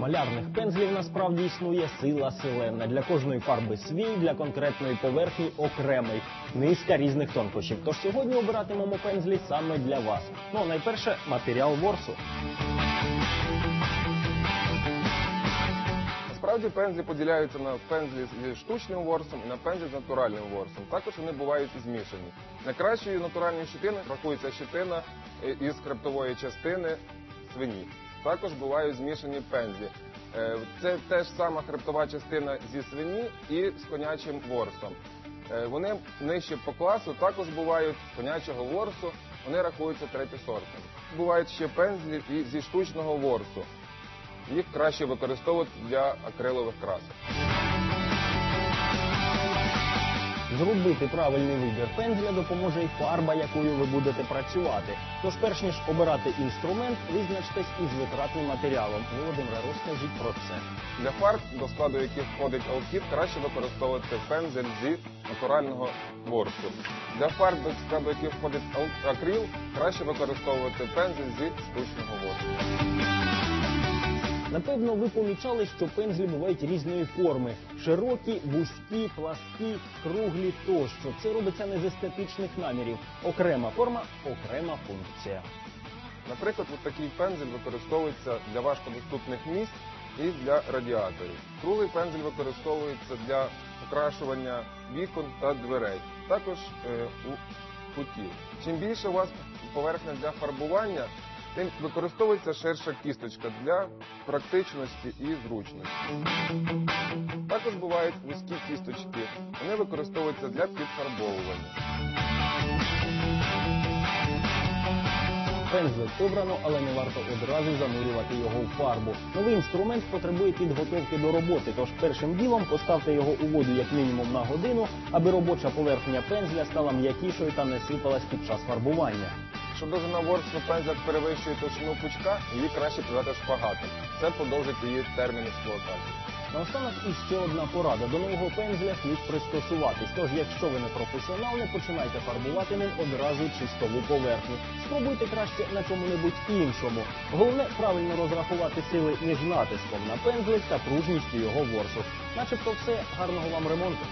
Малярних пензлів насправді існує сила селена. Для кожної фарби свій, для конкретної поверхні окремий. Низка різних тонкощів. Тож сьогодні обиратимемо пензлі саме для вас. Ну, найперше, матеріал ворсу. Насправді пензлі поділяються на пензлі зі штучним ворсом і на пензлі з натуральним ворсом. Також вони бувають змішані. Найкращою натуральною щитиною рахується щитина е, із хребтової частини свині. Також бувають змішані пензі. Е, Це теж сама хребтова частина зі свині і з конячим ворсом. Е, Вони нижче по класу також бувають з конячого ворсу, вони рахуються третєсортними. Бувають ще пензлі і зі штучного ворсу. Їх краще використовувати для акрилових красок. Зробити правильний вибір пензля допоможе і фарба, якою ви будете працювати. Тож, перш ніж обирати інструмент, визначтесь із витратним матеріалом. Володимире, розкажіть про це. Для фарб, до складу яких входить алкіт, краще використовувати пензель зі натурального ворсу. Для фарб, до складу яких входить акрил, краще використовувати пензель зі штучного ворсу. Напевно, ви помічали, що пензлі бувають різної форми: широкі, вузькі, пласкі, круглі тощо. Це робиться не з естетичних намірів. Окрема форма, окрема функція. Наприклад, такий пензель використовується для важкодоступних місць і для радіаторів. Круглий пензель використовується для покрашування вікон та дверей, також е, у кутів. Чим більше у вас поверхня для фарбування, використовується ширша кісточка для практичності і зручності. Також бувають вузькі кісточки. Вони використовуються для підфарбовування. Пензлик обрано, але не варто одразу занурювати його в фарбу. Новий інструмент потребує підготовки до роботи, тож першим ділом поставте його у воду як мінімум на годину, аби робоча поверхня пензля стала м'якішою та не сипалась під час фарбування. Якщо довжина ворсу пензля перевищує товщину пучка, її краще подати шпагатом. Це подовжить її термін експлуатації. Наостанок іще одна порада. До нового пензля слід пристосуватись. Тож, якщо ви не професіонал, не починайте фарбувати ним одразу чистову поверхню. Спробуйте краще на чому-небудь іншому. Головне правильно розрахувати сили між натиском на пензлик та пружністю його ворсу. Начебто все гарного вам ремонту.